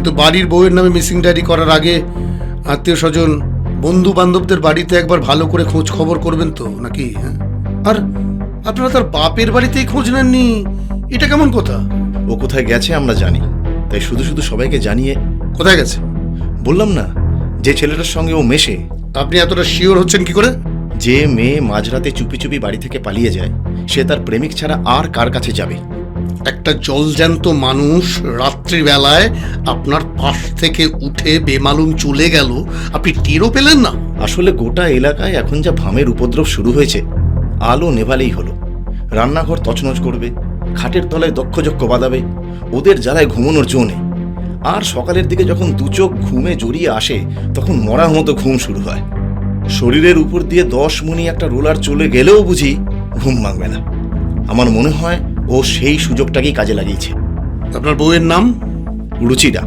কিন্তু বাড়ির বউয়ের নামে মিসিং ডায়েরি করার আগে আত্মীয় স্বজন বন্ধু বান্ধবদের বাড়িতে একবার ভালো করে খোঁজ খবর করবেন তো নাকি হ্যাঁ? আর আপনারা তার বাপের বাড়িতেই খোঁজ নেননি এটা কেমন কথা? ও কোথায় গেছে আমরা জানি তাই শুধু শুধু সবাইকে জানিয়ে কোথায় গেছে? বললাম না যে ছেলেটার সঙ্গে ও মেশে। আপনি এতটা শিওর হচ্ছেন কি করে? যে মেয়ে মাঝরাতে চুপি চুপি বাড়ি থেকে পালিয়ে যায় সে তার প্রেমিক ছাড়া আর কার কাছে যাবে? একটা জলজ্যান্ত মানুষ রাত্রিবেলায় আপনার পাশ থেকে উঠে বেমালুম চলে গেল। আপনি টেরও পেলেন না। আসলে গোটা এলাকায় এখন যা ভামের উপদ্রব শুরু হয়েছে, আলো নেভালেই হলো। রান্নাঘর তছনছ করবে, খাটের তলায় দক্ষযক্ষ বাঁধাবে, ওদের জ্বালায় ঘুমানোর জো নেই। আর সকালের দিকে যখন দু চোখ ঘুমে জড়িয়ে আসে, তখন মরার মতো ঘুম শুরু হয়। শরীরের উপর দিয়ে দশ মুনি একটা রোলার চলে গেলেও বুঝি ঘুম ভাঙবে না। আমার মনে হয় ও সেই সুযোগটাকেই কাজে লাগিয়েছে। আপনার বউয়ের নাম রুচিরা